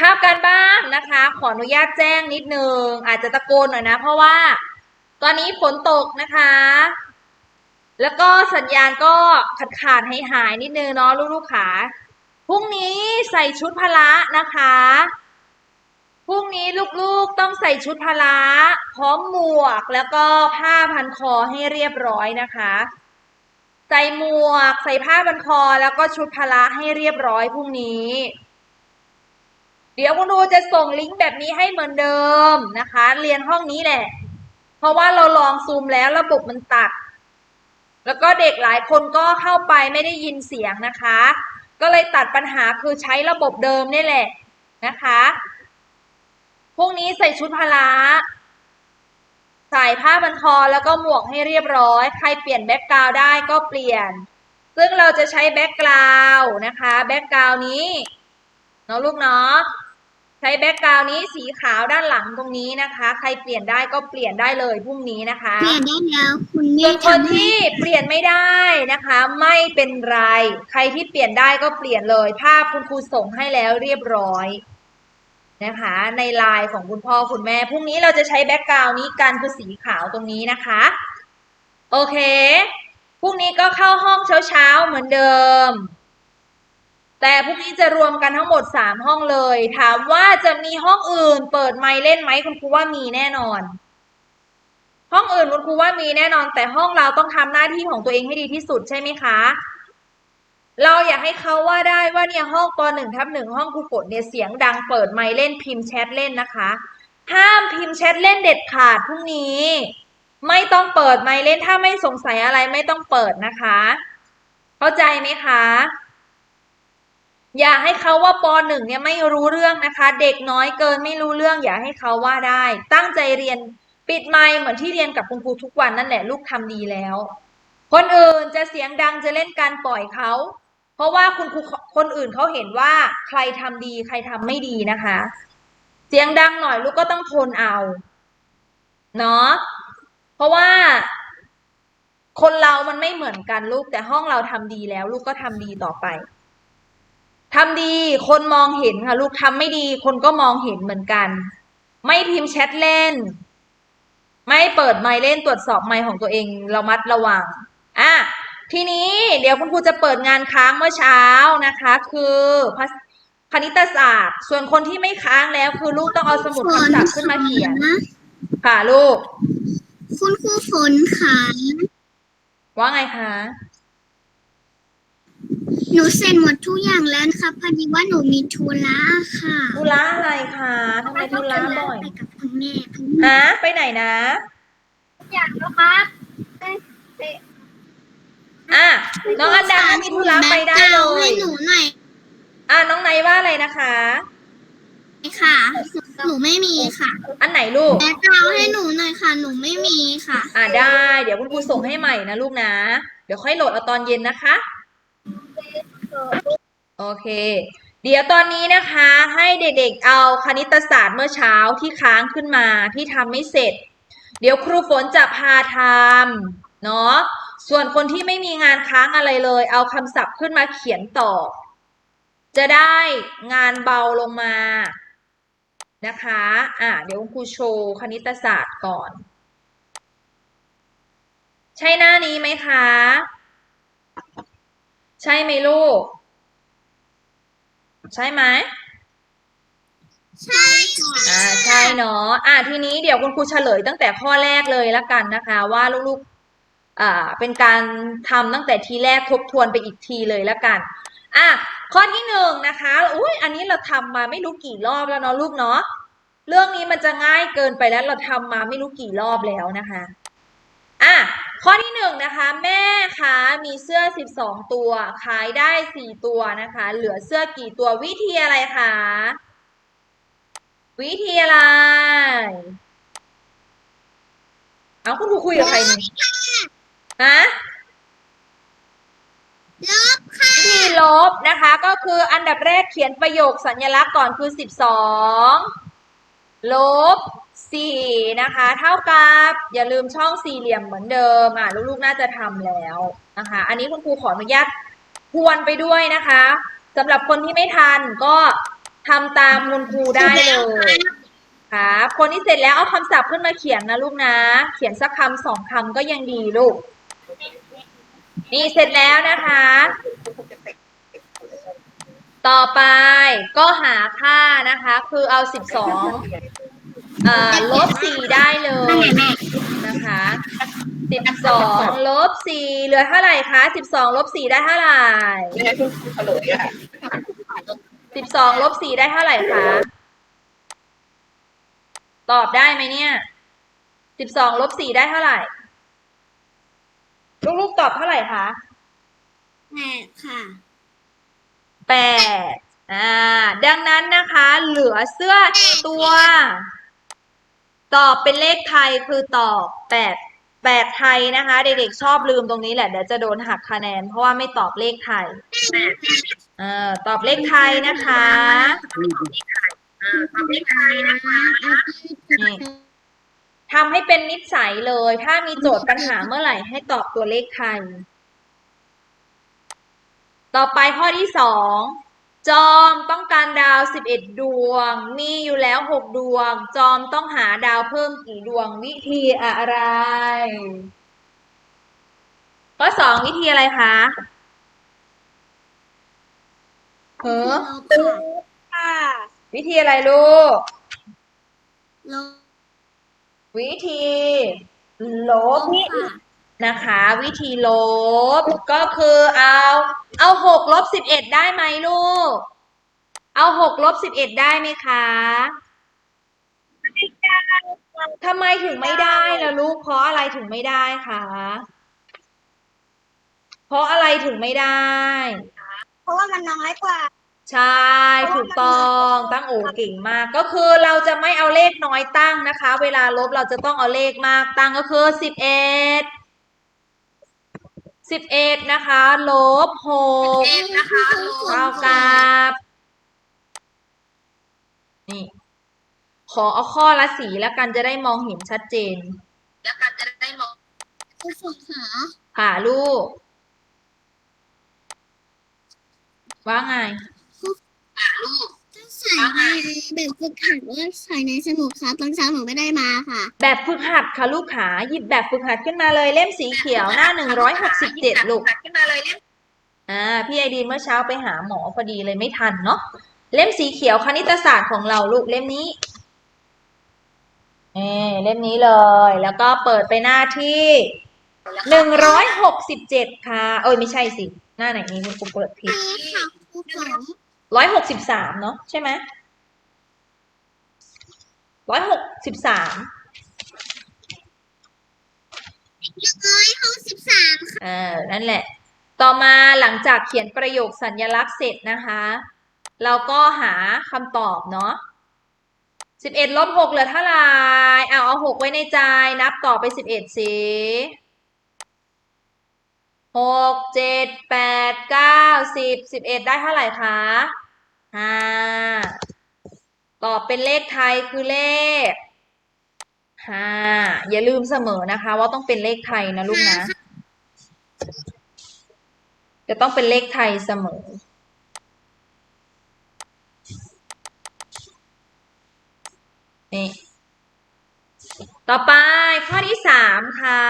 ภาพการบ้านนะคะ ขออนุญาตแจ้งนิดนึง อาจจะตะโกนหน่อยนะ เพราะว่า ตอนนี้ฝนตกนะคะ แล้วก็สัญญาณก็ขาดขาดหายหายนิดนึงเนาะลูกๆขาพรุ่งนี้ใส่ชุดพละนะคะพรุ่งนี้ลูกๆต้องใส่ชุดพละพร้อมหมวกแล้วก็ผ้าพันคอให้เรียบร้อยนะคะใส่หมวก ใส่ผ้าพันคอแล้วก็ชุดพละให้เรียบร้อยพรุ่งนี้ ดี๋ยวคุณครูจะส่งลิงก์แบบนี้ให้เหมือนเดิมนะคะ เรียนห้องนี้แหละ เพราะว่าเราลองซูมแล้วระบบมันตัด แล้วก็เด็กหลายคนก็เข้าไปไม่ได้ยินเสียงนะคะ ก็เลยตัดปัญหาคือใช้ระบบเดิมนี่แหละนะคะพรุ่งนี้ใส่ชุดพละใส่ผ้าพันคอแล้วก็หมวกให้เรียบร้อย ใครเปลี่ยนแบ็กกราวได้ก็เปลี่ยน ซึ่งเราจะใช้แบ็กกราวนะคะ แบ็กกราวนี้เนาะลูกเนาะ ใช้แบ็กกราวด์นี้สีขาวด้านหลังตรงนี้นะคะ ใครเปลี่ยนได้ก็เปลี่ยนได้เลยพรุ่งนี้นะคะเปลี่ยนได้แล้วคุณส่แม่วนคนทำให้ที่เปลี่ยนไม่ได้นะคะ ไม่เป็นไร ใครที่เปลี่ยนได้ก็เปลี่ยนเลยภาพคุณครูส่งให้แล้วเรียบร้อยนะคะ ในไลน์ของคุณพ่อคุณแม่พรุ่งนี้เราจะใช้แบ็กกราวน์นี้กันคือสีขาวตรงนี้นะคะ โอเคพรุ่งนี้ก็เข้าห้องเช้าๆเหมือนเดิม แต่พรุ่งนี้จะรวมกันทั้งหมดสามห้องเลย ถามว่าจะมีห้องอื่น เปิดไมค์เล่นไหมคุณครูว่ามีแน่นอน ห้องอื่นคุณครูว่ามีแน่นอน แต่ห้องเราต้องทำหน้าที่ของตัวเองให้ดีที่สุดใช่ไหมคะ เราอยากให้เขาว่าได้ว่าเนี่ยห้องปหนึ่งทับหนึ่งห้องครูกดเนี่ยเสียงดังเปิดไมค์เล่นพิมพ์แชทเล่นนะคะ ห้ามพิมพ์แชทเล่นเด็ดขาดพรุ่งนี้ ไม่ต้องเปิดไมค์เล่นถ้าไม่สงสัยอะไรไม่ต้องเปิดนะคะ เข้าใจไหมคะ อย่าให้เขาว่าปหนึ่งเนี่ยไม่รู้เรื่องนะคะ เด็กน้อยเกินไม่รู้เรื่อง อย่าให้เขาว่าได้ ตั้งใจเรียนปิดไมค์เหมือนที่เรียนกับคุณครูทุกวันนั่นแหละลูกทำดีแล้ว คนอื่นจะเสียงดังจะเล่นการปล่อยเขา เพราะว่าคุณครูคนอื่นเขาเห็นว่าใครทำดีใครทำไม่ดีนะคะ เสียงดังหน่อยลูกก็ต้องทนเอาเนาะเพราะว่าคนเรามันไม่เหมือนกันลูกแต่ห้องเราทำดีแล้ว ลูกก็ทำดีต่อไป ทำดีคนมองเห็นค่ะลูกทำไม่ดีคนก็มองเห็นเหมือนกัน ไม่พิมพ์แชทเล่น ไม่เปิดไมค์เล่นตรวจสอบไมค์ของตัวเองระมัดระวังอะทีนี้เดี๋ยวคุณครูจะเปิดงานค้างเมื่อเช้านะคะ คือภาษคณิตศาสตร์ ส่วนคนที่ไม่ค้างแล้ว คือลูกต้องเอาสมุดคำศัพท์ขึ้นมาเขียนนะค่ะลูก คุณครูฝนค่ะว่าไงคะ หนูเสร็จหมดทุกอย่างแล้วนะคะพอดีว่าหนูมีธุระค่ะธุระอะไรคะทำไมธุระบ่อยไปกับคุณแม่คุณฮะไปไหนนะอยากนะครับอะน้องอันดามีธุระไปได้เลให้ยหนูหน่อยอะน้องไนท์ว่าอะไรนะคะค่ะ หนูไม่มีค่ะ อันไหนลูกแม่กาวให้หนูหน่อยค่ะ หนูไม่มีค่ะ อะได้ เดี๋ยวคุณครูส่งให้ใหม่นะลูกนะ เดี๋ยวค่อยโหลดเอาตอนเย็นนะคะ โอเค เดี๋ยวตอนนี้นะคะให้เด็กๆเอาคณิตศาสตร์เมื่อเช้าที่ค้างขึ้นมาที่ทำไม่เสร็จ เดี๋ยวครูฝนจะพาทำเนาะส่วนคนที่ไม่มีงานค้างอะไรเลย เอาคำศัพท์ขึ้นมาเขียนต่อ จะได้งานเบาลงมานะคะ อะ เดี๋ยวครูโชว์คณิตศาสตร์ก่อน ใช่หน้านี้ไหมคะ ใช่ไหมลูก ใช่ไหมใช่ค่ะอ่าใช่เนาะอ่าทีนี้เดี๋ยวคุณครูเฉลยตั้งแต่ข้อแรกเลยละกันนะคะ ว่าลูกๆอ่าเป็นการทำตั้งแต่ทีแรกทบทวนไปอีกทีเลยละกันอะข้อที่หนึ่งนะคะอุ้ยอันนี้เราทำมาไม่รู้กี่รอบแล้วเนาะลูกเนาะเรื่องนี้มันจะง่ายเกินไปแล้วเราทำมาไม่รู้กี่รอบแล้วนะคะ อะข้อที่หนึ่งนะคะ แม่คะมีเสื้อสิบสองตัว ขายได้สี่ตัวนะคะ เหลือเสื้อกี่ตัววิธีอะไรคะวิธีอะไร เอาคุณครูคุยกับใครนี่ฮะลบค่ะวิธีลบนะคะ ก็คืออันดับแรกเขียนประโยคสัญลักษณ์ก่อนคือสิบสองลบ สี่นะคะ เท่ากับอย่าลืมช่องสี่เหลี่ยมเหมือนเดิมอะลูกๆน่าจะทำแล้วนะคะ อันนี้คุณครูขออนุญาตทวนไปด้วยนะคะสำหรับคนที่ไม่ทันก็ททำตามคุณครูได้เลยครับคนที่เสร็จแล้วเอาคำศัพท์ขึ้นมาเขียนนะลูกนะ เขียนสักคำสองคำก็ยังดีลูก นี่เสร็จแล้วนะคะ ต่อไปก็หาค่านะคะ คือเอาสิบสอง ลบสี่ได้เลยนะคะสิบสองลบสี่เหลือเท่าไหร่คะสิบสองลบสี่ได้เท่าไหร่นี่ไงคุณเฉลยอะสิบสองลบสี่ได้เท่าไหร่คะตอบได้ไหมเนี่ยสิบสองลบสี่ได้เท่าไหร่ลูกๆตอบเท่าไหร่คะแปดค่ะแปดอ่า ดังนั้นนะคะ เหลือเสื้อตัว ตอบเป็นเลขไทยคือตอบแปดแปดไทยนะคะ เด็กๆชอบลืมตรงนี้แหละเดี๋ยวจะโดนหักคะแนน เพราะว่าไม่ตอบเลขไทยเออตอบเลขไทยนะคะนี่ทำให้เป็นนิสัยเลย ถ้ามีโจทย์ปัญหาเมื่อไหร่ให้ตอบตัวเลขไทย ต่อไปข้อที่สอง จอมต้องการดาว 11 ดวง มีอยู่แล้ว 6 ดวง จอมต้องหาดาวเพิ่มกี่ดวงวิธีอะไร ข้อสองวิธีอะไรคะเฮ้อค่ะวิธีอะไรลูก ลบวิธีลบ ค่ะ นะคะ วิธีลบก็คือเอาเอาหกลบสิบเอ็ดได้ไหมลูก เอาหกลบสิบเอ็ดได้ไหมคะทำไมถึงไม่ได้ล่ะลูก เพราะอะไรถึงไม่ได้คะ เพราะอะไรถึงไม่ได้ เพราะว่ามันน้อยกว่า ใช่ ถูกต้องตั้งโอเก่งมาก ก็คือเราจะไม่เอาเลขน้อยตั้งนะคะ เวลาลบเราจะต้องเอาเลขมากตั้งก็คือสิบเอ็ด สิบเอ็ดนะคะลบหกเท่ากับนี่ขอเอาข้อละสีแล้วกันจะได้มองเห็นชัดเจน แล้วกันจะได้มองผู้ฝึกหาค่ะลูก ว่าไงอ่าลูกต้อง ใส่ในแบบฝึกหัดว่าใส่ในสมุดครับตอนเช้าหนูไม่ได้มาค่ะ แบบฝึกหัดค่ะลูกขาหยิบแบบฝึกหัดขึ้นมาเลยเล่มสีเขียวหน้าหนึ่งร้อยหกสิบเจ็ดลูกขึ้นมาเลยเนี่ยอ่าพี่ไอดีนเมื่อเช้าไปหาหมอพอดีเลยไม่ทันเนาะเล่มสีเขียวคณิตศาสตร์ของเราลูกเล่มนี้เออเล่มนี้เลย แล้วก็เปิดไปหน้าที่หนึ่งร้อยหกสิบเจ็ดค่ะ เอ้ยไม่ใช่สิ หน้าไหนนี้คุณครูเปิดผิดค่ะผู้สอง ร้อยหกสิบสามเนาะใช่ไหมร้อยหกสิบสามร้อยหกสิบสามเออนั่นแหละ ต่อมาหลังจากเขียนประโยคสัญลักษณ์เสร็จนะคะ เราก็หาคำตอบเนาะสิบเอ็ดลบหกเหลือเท่าไหร่เอาเอาหกไว้ในใจ นับต่อไปสิบเอ็ดสิ หกเจ็ดแปดเก้าสิบสิบเอ็ดได้เท่าไหร่คะห้าตอบเป็นเลขไทยคือเลขห้าอย่าลืมเสมอนะคะ ว่าต้องเป็นเลขไทยนะลูกนะ จะต้องเป็นเลขไทยเสมอ นี่ ต่อไปข้อที่สามค่ะ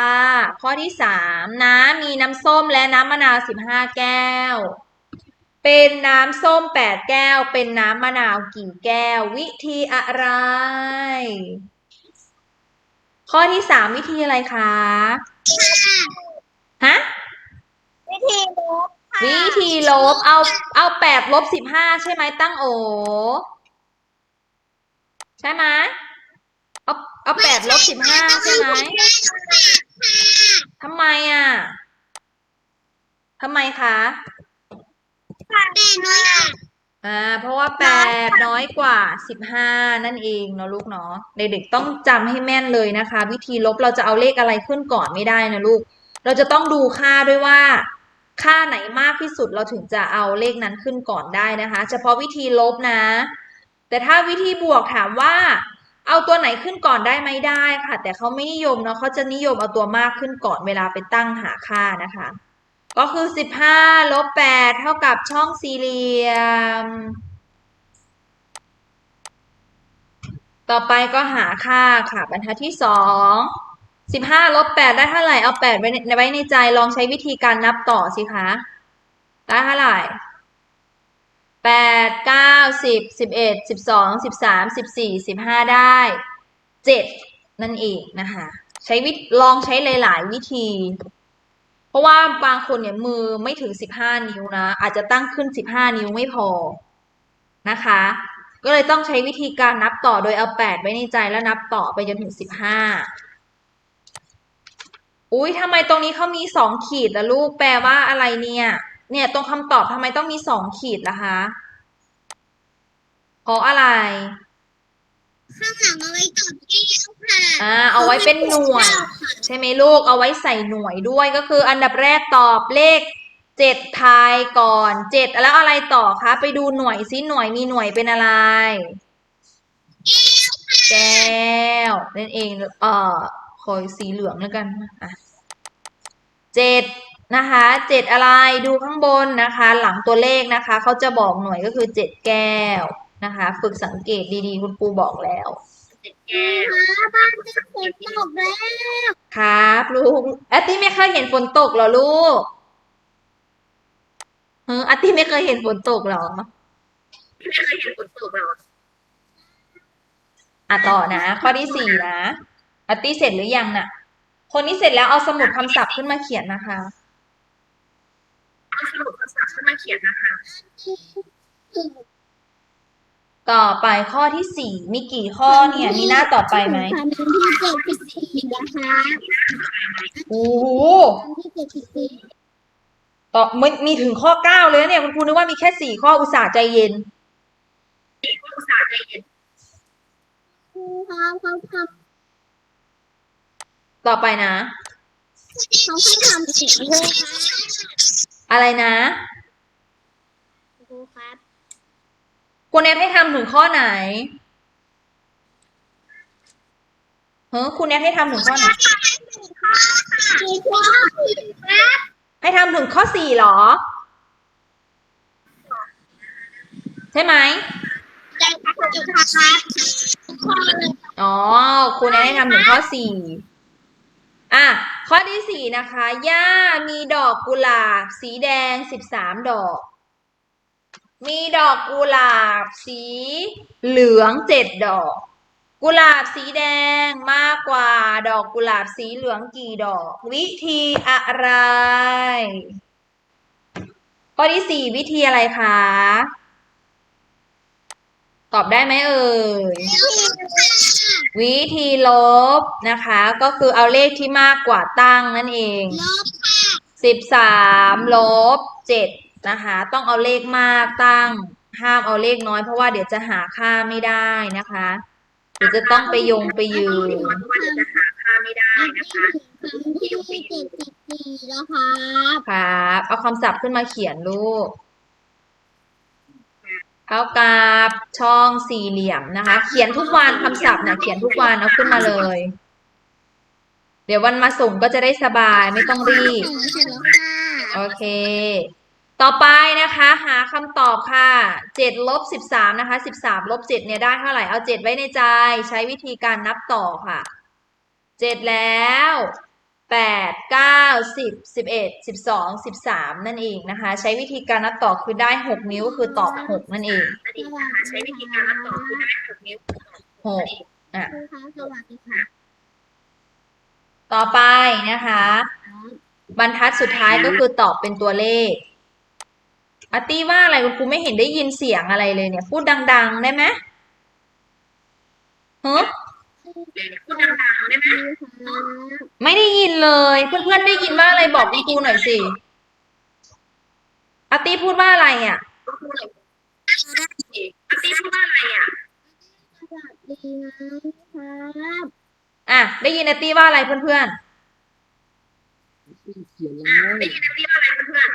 ข้อที่สามน้ำมีน้ำส้มและน้ำมะนาวสิบห้าแก้ว เป็นน้ำส้มแปดแก้ว เป็นน้ำมะนาวกี่แก้ว วิธีอะไร ข้อที่สามวิธีอะไรคะฮะวิธีลบวิธีลบเอาเอาแปดลบสิบห้าใช่ไหมตั้งโอ ใช่ไหม เอาเอาแปดลบสิบห้าใช่ไหมทำไมอะทำไมคะแปดน้อยกว่าอ่า เพราะว่าแปดน้อยกว่าสิบห้านั่นเองเนาะลูกเนาะเด็กๆต้องจำให้แม่นเลยนะคะ วิธีลบเราจะเอาเลขอะไรขึ้นก่อนไม่ได้นะลูก เราจะต้องดูค่าด้วยว่า ค่าไหนมากที่สุดเราถึงจะเอาเลขนั้นขึ้นก่อนได้นะคะ เฉพาะวิธีลบนะ แต่ถ้าวิธีบวกถามว่า เอาตัวไหนขึ้นก่อนได้ไหมได้ค่ะ แต่เขาไม่นิยมเนาะเขาจะนิยมเอาตัวมากขึ้นก่อนเวลาไปตั้งหาค่านะคะ ก็คือสิบห้าลบแปดเท่ากับช่องสี่เหลี่ยม ต่อไปก็หาค่าค่ะบรรทัดที่สองสิบห้าลบแปดได้เท่าไหร่เอาแปดไว้ไว้ในใจลองใช้วิธีการนับต่อสิคะ ได้เท่าไหร่ แปดเก้าสิบสิบเอ็ดสิบสองสิบสามสิบสี่สิบห้าได้เจ็ดนั่นเองนะคะ ใช้วิลองใช้หลาย ๆ วิธี เพราะว่าบางคนเนี่ยมือไม่ถึงสิบห้านิ้วนะ อาจจะตั้งขึ้นสิบห้านิ้วไม่พอนะคะ ก็เลยต้องใช้วิธีการนับต่อโดยเอาแปดไว้ในใจแล้วนับต่อไปจนถึงสิบห้าอุ้ยทำไมตรงนี้เขามีสองขีดล่ะลูกแปลว่าอะไรเนี่ย เนี่ยตรงคำตอบทำไมต้องมีสองขีดล่ะคะเพราะอะไร ข้างหลังเอาไว้ตอบแก้วค่ะอ่าเอาไว้เป็นหน่วย ใช่ไหมลูกเอาไว้ใส่หน่วยด้วยก็คือ อันดับแรกตอบเลขเจ็ดทายก่อนเจ็ดแล้วอะไรต่อคะไปดูหน่วยซิหน่วยมีหน่วยเป็นอะไร แก้วนั่นเองเอ่อคอยสีเหลืองแล้วกันอะเจ็ด นะคะเจ็ดอะไรดูข้างบนนะคะ หลังตัวเลขนะคะเขาจะบอกหน่วยก็คือเจ็ดแก้วนะคะ ฝึกสังเกตดีๆ คุณครูบอกแล้วเจ็ดแก้วค่ะบ้านจะฝนตกแล้วครับลูกอาร์ตี้ไม่เคยเห็นฝนตกเหรอลูกเอออาร์ตี้ไม่เคยเห็นฝนตกเหรอ ไม่เคยเห็นฝนตกหรอ อะต่อนะ ข้อที่สี่นะอาร์ตี้เสร็จหรือยังน่ะ คนนี้เสร็จแล้วเอาสมุดคำศัพท์ขึ้นมาเขียนนะคะเอา สรุปภาษาขึ้นมาเขียนนะคะ ต่อไปข้อที่สี่มีกี่ข้อเนี่ย มีหน้าต่อไปไหมคำที่เจ็ดสิบสี่นะคะโอ้โหคำที่เจ็ดสิบสี่ต่อมีมีถึงข้อเก้าเลยนะเนี่ยคุณครูนึกว่ามีแค่สี่ข้ออุตส่าห์ใจเย็นภาษาใจเย็นครูครับเขาทำต่อไปนะเขาให้ทำเสียงครูครับ อะไรนะครูครับคุณเนทให้ทำถึงข้อไหนเฮ้คุณเนทให้ทำถึงข้อไหนครูครับให้ทำถึงข้อสี่เหรอ ใช่ไหม ใจครับจุดครับทุกคนเลยอ๋อครูแนะให้ทำถึงข้อสี่ อะข้อที่สี่นะคะย่ามีดอกกุหลาบ สีแดงสิบสามดอก มีดอกกุหลาบ สีเหลืองเจ็ดดอก กุหลาบสีแดงมากกว่าดอกกุหลาบสีเหลืองกี่ดอก วิธีอะไร ข้อที่สี่วิธีอะไรคะตอบได้ไหมเอ่ย วิธีลบนะคะ ก็คือเอาเลขที่มากกว่าตั้งนั่นเองลบสิบสามลบเจ็ดนะคะ ต้องเอาเลขมากตั้ง ห้ามเอาเลขน้อยเพราะว่าเดี๋ยวจะหาค่าไม่ได้นะคะเดี๋ยวจะต้องไปยงไปยืนว่าจะหาค่าไม่ได้อันนะนี้คะถึงคำที่เจ็ดสิบสี่แล้วครับครับ เอาคำศัพท์ขึ้นมาเขียนลูก เท่ากับช่องสี่เหลี่ยมนะคะ เขียนทุกวันคำศัพท์นะเขียนทุกวันเอาขึ้นมาเลย เดี๋ยววันมาส่งก็จะได้สบายไม่ต้องรีบเสร็จแล้วค่ะโอเค ต่อไปนะคะ หาคำตอบค่ะเจ็ดลบสิบสามนะคะสิบสามลบเจ็ดเนี่ยได้เท่าไหร่เอาเจ็ดไว้ในใจ ใช้วิธีการนับต่อค่ะเจ็ดแล้ว แปดเก้าสิบสิบเอ็ดสิบสองสิบสามนั่นเองนะคะ ใช้วิธีการนับต่อคือได้หกนิ้วคือตอบหกนั่นเองใช้วิธีการรับต่อคือได้หกนิ้วหกอะครูครับสวัสดีค่ะ ต่อไปนะคะ บรรทัดสุดท้ายก็คือตอบเป็นตัวเลขอาตี้ว่าอะไรคุณครูไม่เห็นได้ยินเสียงอะไรเลยเนี่ย พูดดัง ๆ ได้ไหมฮะ เดี๋ยวพูดดังๆได้ไหมไม่ได้ยินเลย เพื่อนๆได้ยินว่าอะไรบอกคุณครูหน่อยสิอาร์ตี้พูดว่าอะไรอะก็พูดเลยอาตี้พูดว่าอะไรอะสวัสดีนะครับ อะ ได้ยินอาร์ตี้ว่าอะไรเพื่อนเขียนแล้วได้ยินอาตี้ว่าอะไรเพื่อน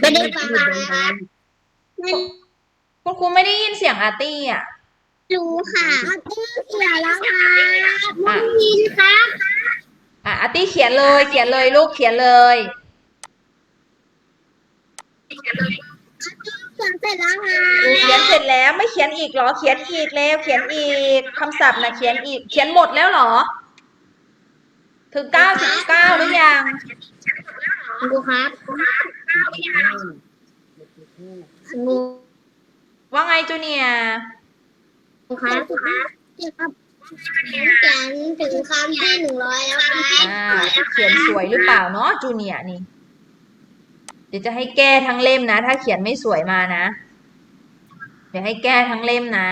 ไม่ได้ฟังครับๆคุณครูไม่ได้ยินเสียงอาร์ตี้อะ รู้ค่ะเสียแล้วครับไม่ยินครับอะอาร์ตี้เขียนเลย เขียนเลยลูกเขียนเลยๆเขียนเลยเเขียนเสร็จแล้วค่ะเขียนเสร็จแล้วไม่เขียนอีกเหรอ เขียนอีกแล้วเขียนอีกคำศัพท์นะเขียนอีก เขียนหมดแล้วเหรอ ถึงเก้าสิบเก้าหรือยังครูครับครูว่าไงจูเนียร์ ครับเกี่ยวกับเขียนถึงคำที่หนึ่งร้อยแล้วครับอ่าเขียนสวยหรือเปล่าเนาะจูเนียร์นี่ เดี๋ยวจะให้แก้ทั้งเล่มนะ ถ้าเขียนไม่สวยมานะ เดี๋ยวให้แก้ทั้งเล่มนะ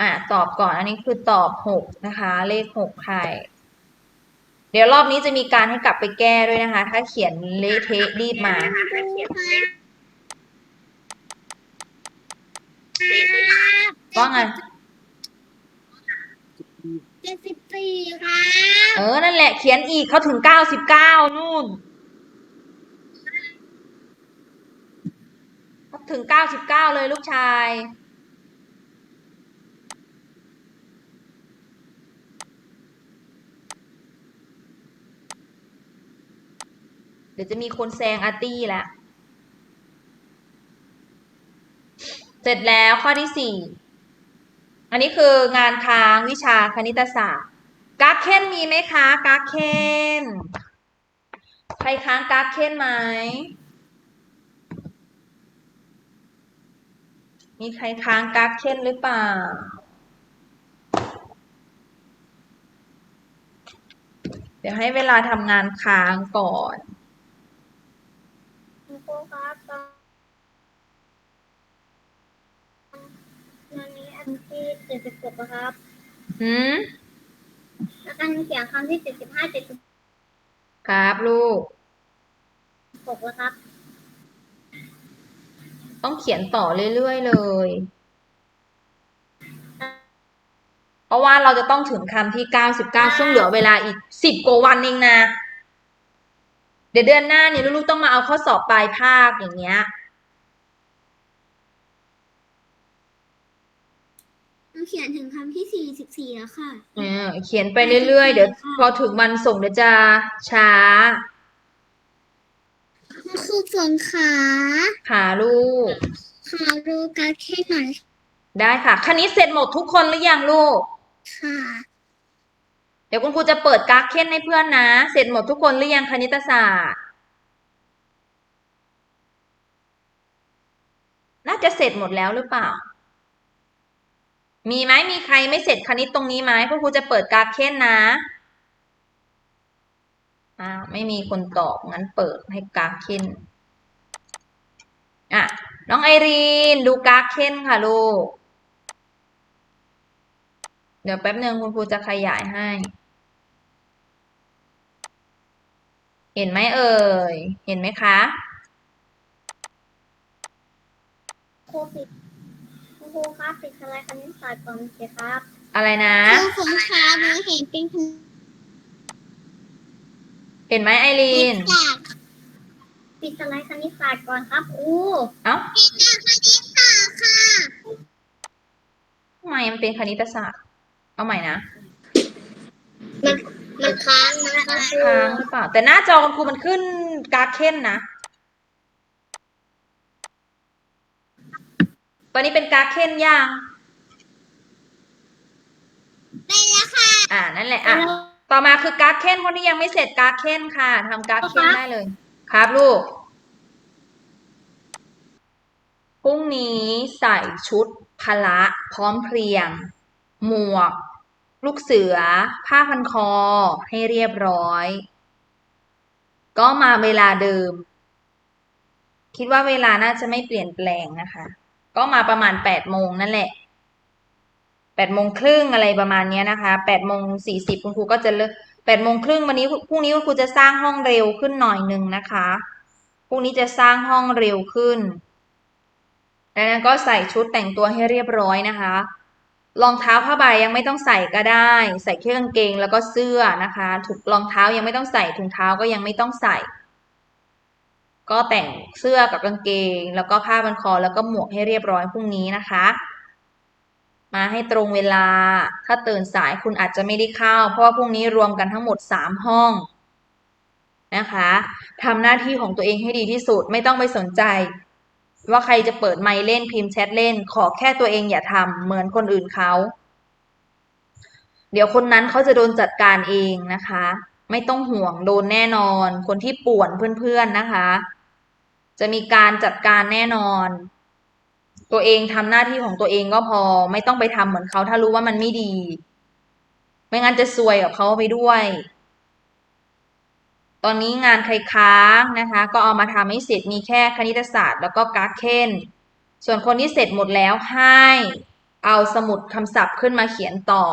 อะตอบก่อนอันนี้คือตอบหกนะคะ เลขหกใครเดี๋ยวรอบนี้จะมีการให้กลับไปแก้ด้วยนะคะ ถ้าเขียนเละเทะรีบมา ว่าไง เจ็ดสิบสี่ค่ะเออ นั่นแหละ เขียนอีกเขาถึงเก้าสิบเก้านู่นเขาถึงเก้าสิบเก้าเลยลูกชาย เดี๋ยวจะมีคนแซงอาร์ตี้แล้ว เสร็จแล้วข้อที่สี่อันนี้คืองานค้างวิชาคณิตศาสตร์กราฟเคนมีไหมคะกราฟเคนใครค้างกราฟเคนไหมมีใครค้างกราฟเคนหรือเปล่าเดี๋ยวให้เวลาทำงานค้างก่อน ครูครับตอนนี้อัน ที่เจ็ดสิบหกครับหืมแล้วกันเขียนคำที่เจ็ดสิบห้าเจ็ดสิบครับลูก หกแล้วครับ ต้องเขียนต่อเรื่อยๆเลย เพราะว่าเราจะต้องถึงคำที่เก้าสิบเก้าซึ่งเหลือเวลาอีกสิบกว่าวันเองนะ เดี๋ยวเดือนหน้าเนี่ยลูกๆต้องมาเอาข้อสอบปลายภาคอย่างเงี้ย เราเขียนถึงคำที่สี่สิบสี่แล้วค่ะ เออเขียนไปเรื่อยๆ เดี๋ยวพอถึงวันส่งเดี๋ยวจะช้าครูฝนขาค่ะลูก ขอดูการแค่หน่อยได้ค่ะคณิตเสร็จหมดทุกคนหรือยังลูก ค่ะ เดี๋ยวคุณครูจะเปิดการ์ดเค้นให้เพื่อนนะ เสร็จหมดทุกคนหรือยังคณิตศาสตร์ น่าจะเสร็จหมดแล้วหรือเปล่า มีไหมมีใครไม่เสร็จคณิตตรงนี้ไหมคุณครูจะเปิดการ์ดเค้นนะอ้าไม่มีคนตอบงั้นเปิดให้การ์ดเค้นอะน้องไอรีนดูการ์ดเค้นค่ะลูก เดี๋ยวแป๊บหนึ่งคุณครูจะขยายให้ เห็นไหมเอ่ย เห็นไหมคะครูปิด ครูครับปิดอะไรคณิตศาสตร์ก่อนสิครับอะไรนะครูฝนขาหนูเห็นเป็นคณิตเห็นไหมไอรีนศาสตร์ปิดอะไรคณิตศาสตร์ก่อนครับครูเอ้าปิดคณิตศาสตร์ค่ะ ทำไมมันเป็นคณิตศาสตร์ เอาใหม่นะ มันมันค้างนะคะครูค้างหรือเปล่า แต่หน้าจอคุณครูมันขึ้นการ์ดเค้นนะ ตอนนี้เป็นการ์ดเค้นยังได้แล้วค่ะ อ่านั่นแหละอะต่อมาคือการ์ดเค้นคนที่ยังไม่เสร็จการ์ดเค้นค่ะทำการ์ดเค้นได้เลย ครับลูกพรุ่งนี้ใส่ชุดพละพร้อมเพรียง หมวก ลูกเสือ ผ้าพันคอให้เรียบร้อย ก็มาเวลาเดิม คิดว่าเวลาน่าจะไม่เปลี่ยนแปลงนะคะ ก็มาประมาณแปดโมงนั่นแหละแปดโมงครึ่งอะไรประมาณเนี้ยนะคะแปดโมงสี่สิบคุณครูก็จะเลิกแปดโมงครึ่งวันนี้พรุ่งนี้คุณครูจะสร้างห้องเร็วขึ้นหน่อยหนึ่งนะคะพรุ่งนี้จะสร้างห้องเร็วขึ้นดังนั้นก็ใส่ชุดแต่งตัวให้เรียบร้อยนะคะรองเท้าผ้าใบยังไม่ต้องใส่ก็ได้ ใส่แค่กางเกงแล้วก็เสื้อนะคะถูกรองเท้ายังไม่ต้องใส่ถุงเท้าก็ยังไม่ต้องใส่ ก็แต่งเสื้อกับกางเกง แล้วก็ผ้าพันคอแล้วก็หมวกให้เรียบร้อยพรุ่งนี้นะคะ มาให้ตรงเวลา ถ้าตื่นสายคุณอาจจะไม่ได้เข้า เพราะว่าพรุ่งนี้รวมกันทั้งหมดสามห้องนะคะทำหน้าที่ของตัวเองให้ดีที่สุดไม่ต้องไปสนใจ ว่าใครจะเปิดไมค์เล่นพิมพ์แชทเล่น ขอแค่ตัวเองอย่าทำเหมือนคนอื่นเขาเดี๋ยวคนนั้นเขาจะโดนจัดการเองนะคะ ไม่ต้องห่วงโดนแน่นอน คนที่ป่วนเพื่อนๆนะคะ จะมีการจัดการแน่นอน ตัวเองทำหน้าที่ของตัวเองก็พอ ไม่ต้องไปทำเหมือนเขาถ้ารู้ว่ามันไม่ดี ไม่งั้นจะซวยกับเขาไปด้วย ตอนนี้งานใครค้างนะคะ ก็เอามาทำให้เสร็จมีแค่คณิตศาสตร์ แล้วก็การ์เคนส่วนคนที่เสร็จหมดแล้วให้เอาสมุดคำศัพท์ขึ้นมาเขียนต่อ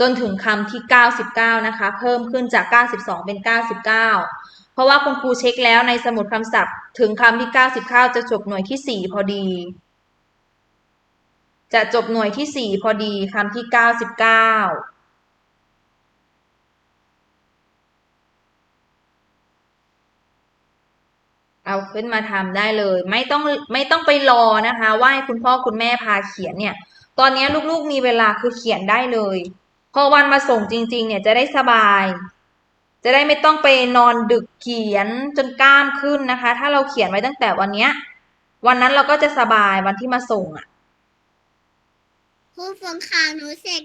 จนถึงคำที่ 99 นะคะ เพิ่มขึ้นจาก 92 เป็น 99เพ ราะว่าคุณครูเช็คแล้วในสมุดคำศัพท์ ถึงคำที่ 99 จะจบหน่วยที่ 4 พอดี จะจบหน่วยที่ 4 พอดีคำที่ 99เอาขึ้นมาทำได้เลย ไม่ต้องไม่ต้องไปรอนะคะ ว่าให้คุณพ่อคุณแม่พาเขียนเนี่ย ตอนนี้ลูกๆมีเวลาคือเขียนได้เลย พอวันมาส่งจริง ๆ เนี่ยจะได้สบาย จะได้ไม่ต้องไปนอนดึกเขียนจนกล้ามขึ้นนะคะ ถ้าเราเขียนไว้ตั้งแต่วันเนี้ย วันนั้นเราก็จะสบายวันที่มาส่งอะครูฝนข่าวหนูเสร็จ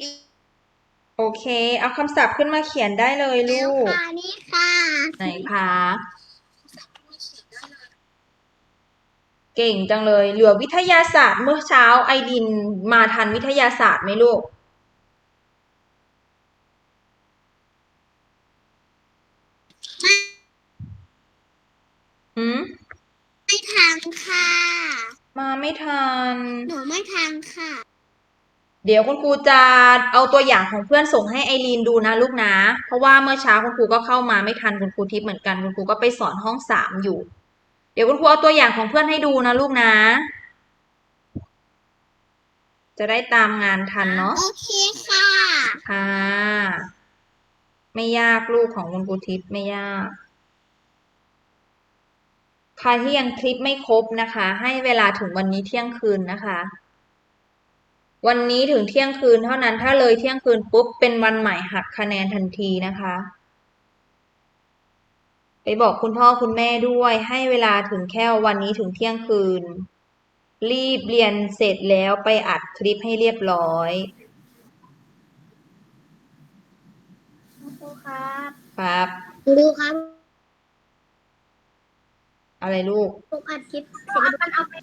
โอเค เอาคำศัพท์ขึ้นมาเขียนได้เลยแล้ลูวก ค่ะนี่ค่ะไหนคะ เก่งจังเลย เหลือวิทยาศาสตร์เมื่อเช้าไอดินมาทันวิทยาศาสตร์ไหมลูก หืมไม่ทันค่ะ มาไม่ทัน หนูไม่ทันค่ะ เดี๋ยวคุณครูจะเอาตัวอย่างของเพื่อนส่งให้ไอรีนดูนะลูกนะ เพราะว่าเมื่อเช้าคุณครูก็เข้ามาไม่ทันคุณครูทิพย์เหมือนกันคุณครูก็ไปสอนห้องสามอยู่ เดี๋ยวคุณครูเอาตัวอย่างของเพื่อนให้ดูนะลูกนะ จะได้ตามงานทันเนาะ โอเคค่ะ ค่ะ ไม่ยากลูกของคุณครูทิพย์ไม่ยากใค รที่ยังคลิปไม่ครบนะคะ ให้เวลาถึงวันนี้เที่ยงคืนนะคะ วันนี้ถึงเที่ยงคืนเท่านั้นถ้าเลยเที่ยงคืนปุ๊บเป็นวันใหม่หักคะแนนทันทีนะคะ ไปบอกคุณพ่อคุณแม่ด้วย ให้เวลาถึงแค่วันนี้ถึงเที่ยงคืน รีบเรียนเสร็จแล้วไปอัดคลิปให้เรียบร้อยครูครับ ครับ ดูครับ อะไรลูกผมอัดคลิปเสร็จแล้วเอาไป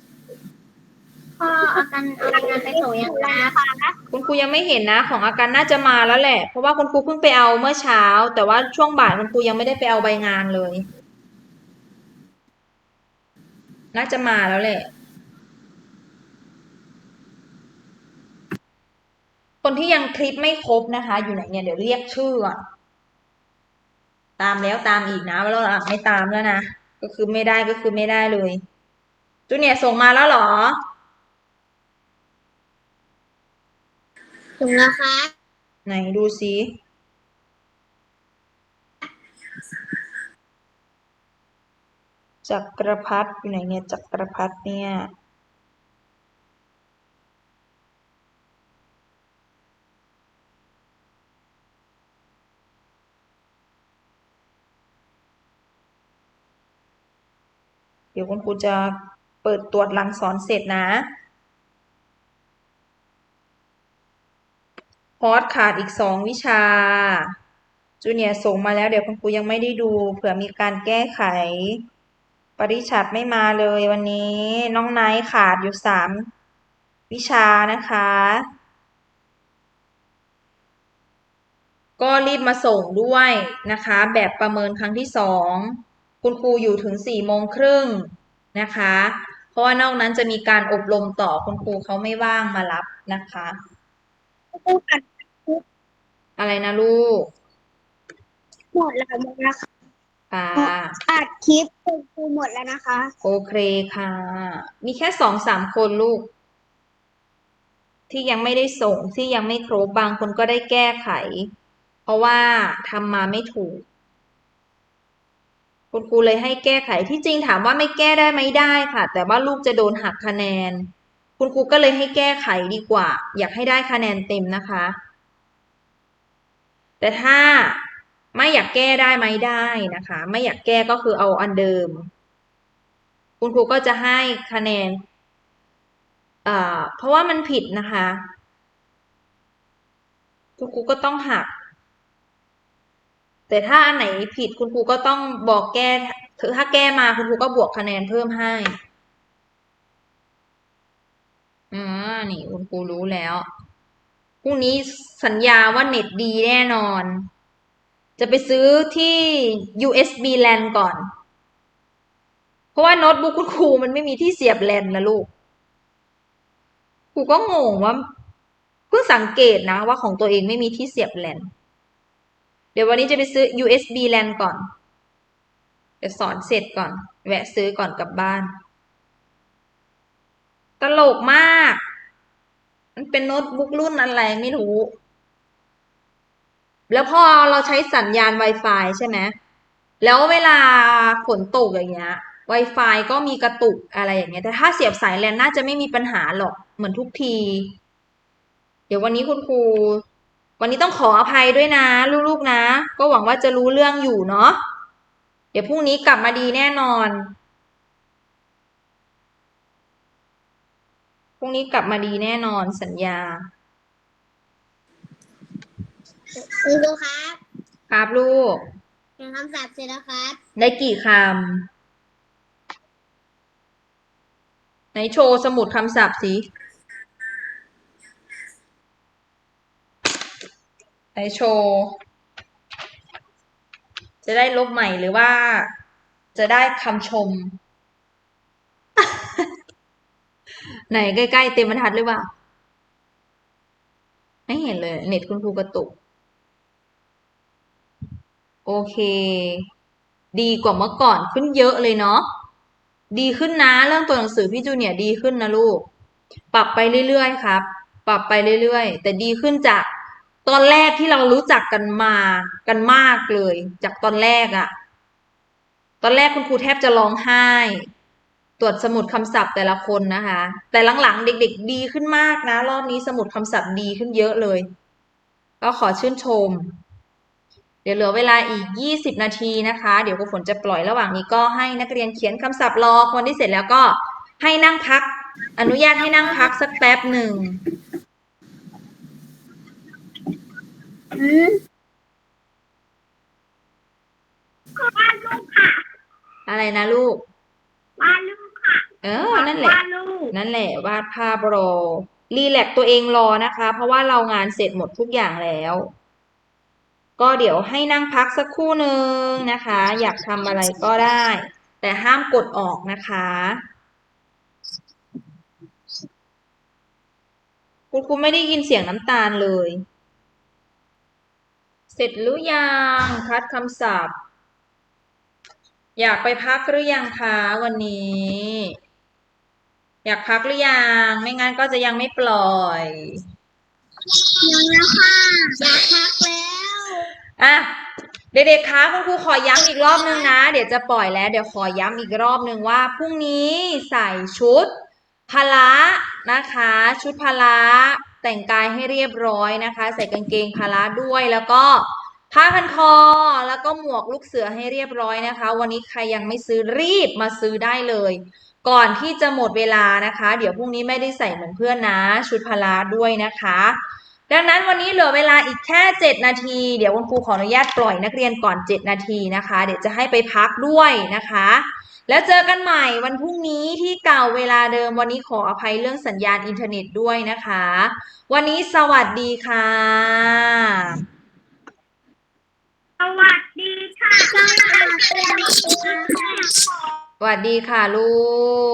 พ่อเอากันเอารายงานไปส่งยังคะคุณครูยังไม่เห็นนะ ของอาการน่าจะมาแล้วแหละ เพราะว่าคุณครูเพิ่งไปเอาเมื่อเช้า แต่ว่าช่วงบ่ายคุณครูยังไม่ได้ไปเอาใบงานเลย น่าจะมาแล้วแหละ คนที่ยังคลิปไม่ครบนะคะ อยู่ไหนเนี่ยเดี๋ยวเรียกชื่อก่อนตามแล้วตามอีกนะแล้วหลังไม่ตามแล้วนะ ก็คือไม่ได้ก็คือไม่ได้เลย จูเนียร์ส่งมาแล้วเหรอถึงแล้วครับไหนดูซิจักรพรรดิอยู่ไหนเนี่ยจักรพรรดิเนี่ย เดี๋ยวคุณครูจะเปิดตรวจหลังสอนเสร็จนะพอร์ตขาดอีกสองวิชา จูเนียส่งมาแล้วเดี๋ยวคุณครูยังไม่ได้ดู เผื่อมีการแก้ไข ปริชัดไม่มาเลยวันนี้น้องไนท์ขาดอยู่สามวิชานะคะ ก็รีบมาส่งด้วยนะคะ แบบประเมินครั้งที่สอง คุณครูอยู่ถึงสี่โมงครึ่งนะคะ เพราะว่านอกนั้นจะมีการอบรมต่อคุณครูเขาไม่ว่างมารับนะคะครูอัดอะไรนะลูกหมดแล้วหมดแล้วค่ะค่ะอัดคลิปคุณครูหมดแล้วนะคะ โอเคค่ะ มีแค่สองสามคนลูก ที่ยังไม่ได้ส่งที่ยังไม่ครบบางคนก็ได้แก้ไข เพราะว่าทำมาไม่ถูก คุณครูเลยให้แก้ไขที่จริงถามว่าไม่แก้ได้ไหมได้ค่ะ แต่ว่าลูกจะโดนหักคะแนน คุณครูก็เลยให้แก้ไขดีกว่า อยากให้ได้คะแนนเต็มนะคะ แต่ถ้าไม่อยากแก้ได้ไหมได้นะคะ ไม่อยากแก้ก็คือเอาอันเดิม คุณครูก็จะให้คะแนนเอ่อเพราะว่ามันผิดนะคะ คุณครูก็ต้องหัก แต่ถ้าอันไหนผิดคุณครูก็ต้องบอกแก้ถ้าแก้มาคุณครูก็บวกคะแนนเพิ่มให้อ่านี่คุณครูรู้แล้วพรุ่งนี้สัญญาว่าเน็ตดีแน่นอน จะไปซื้อที่ USB LAN ก่อน เพราะว่าโน้ตบุ๊กคุณครูมันไม่มีที่เสียบแลนนะลูกครูก็งงว่าเพิ่งสังเกตนะว่าของตัวเองไม่มีที่เสียบแลน เดี๋ยววันนี้จะไปซื้อ USB LAN ก่อน เดี๋ยวสอนเสร็จก่อน แวะซื้อก่อนกลับบ้าน ตลกมาก มันเป็นโน้ตบุ๊กรุ่นอะไรไม่รู้ แล้วพอเราใช้สัญญาณ Wi-Fi ใช่ไหม แล้วเวลาฝนตกอย่างเงี้ย Wi-Fi ก็มีกระตุกอะไรอย่างเงี้ย แต่ถ้าเสียบสายแลนน่าจะไม่มีปัญหาหรอก เหมือนทุกที เดี๋ยววันนี้คุณครู วันนี้ต้องขออภัยด้วยนะ ลูกๆนะ ก็หวังว่าจะรู้เรื่องอยู่เนาะเดี๋ยวพรุ่งนี้กลับมาดีแน่นอนพรุ่งนี้กลับมาดีแน่นอนสัญญาคุณครูครับครับลูกเขียนคำศัพท์เสร็จแล้วครับ ได้กี่คำไหนโชว์สมุดคำศัพท์สิ ไหนโชว์ จะได้ลบใหม่หรือว่า จะได้คำชม ไหนใกล้ๆเต็มบรรทัดหรือเปล่า ไม่เห็นเลย เน็ตคุณครูกระตุก โอเค ดีกว่าเมื่อก่อนขึ้นเยอะเลยเนาะดีขึ้นนะเรื่องตัวหนังสือพี่จูเนียดีขึ้นนะลูก ปรับไปเรื่อยๆครับ ปรับไปเรื่อยๆ แต่ดีขึ้นจาก ตอนแรกที่เรารู้จักกันมากันมากเลย จากตอนแรกอะตอนแรกคุณครูแทบจะร้องไห้ ตรวจสมุดคำศัพท์แต่ละคนนะคะ แต่หลังๆ เด็ก ๆ ดีขึ้นมากนะ รอบนี้สมุดคำศัพท์ดีขึ้นเยอะเลย ก็ขอชื่นชม เดี๋ยวเหลือเวลาอีก 20 นาทีนะคะ เดี๋ยวครูฝนจะปล่อยระหว่างนี้ก็ให้นักเรียนเขียนคำศัพท์รอคนที่เสร็จแล้วก็ให้นั่งพัก อนุญาตให้นั่งพักสักแป๊บหนึ่ง อืม วาดรูปค่ะอะไรนะลูก วาดรูปค่ะ เออ นั่นแหละ วาดรูปนั่นแหละวาดภาพรอรีแลกซ์ตัวเองรอนะคะ เพราะว่าเรางานเสร็จหมดทุกอย่างแล้ว ก็เดี๋ยวให้นั่งพักสักครู่หนึ่งนะคะ อยากทำอะไรก็ได้ แต่ห้ามกดออกนะคะคุณครูไม่ได้ยินเสียงน้ำตาลเลย เสร็จหรือยังคัดคำศัพท์ อยากไปพักหรือยังคะวันนี้ อยากพักหรือยัง ไม่งั้นก็จะยังไม่ปล่อยยังแล้วค่ะอยากพักแล้วอะเด็กๆคะคุณครูขอย้ำอีกรอบนึงนะ เดี๋ยวจะปล่อยแล้ว เดี๋ยวขอย้ำอีกรอบนึงว่าพรุ่งนี้ใส่ชุดพละนะคะ ชุดพละ แต่งกายให้เรียบร้อยนะคะ ใส่กางเกงพละด้วยแล้วก็ผ้าพันคอแล้วก็หมวกลูกเสือให้เรียบร้อยนะคะ วันนี้ใครยังไม่ซื้อรีบมาซื้อได้เลย ก่อนที่จะหมดเวลานะคะ เดี๋ยวพรุ่งนี้ไม่ได้ใส่เหมือนเพื่อนนะ ชุดพละด้วยนะคะ ดังนั้นวันนี้เหลือเวลาอีกแค่ 7 นาที เดี๋ยวคุณครูขออนุญาตปล่อยนักเรียนก่อน 7 นาทีนะคะ เดี๋ยวจะให้ไปพักด้วยนะคะ แล้วเจอกันใหม่วันพรุ่งนี้ที่เก่าเวลาเดิมวันนี้ขออภัยเรื่องสัญญาณอินเทอร์เน็ตด้วยนะคะ วันนี้สวัสดีค่ะ สวัสดีค่ะ สวัสดีค่ะสวัสดีค่ะลูก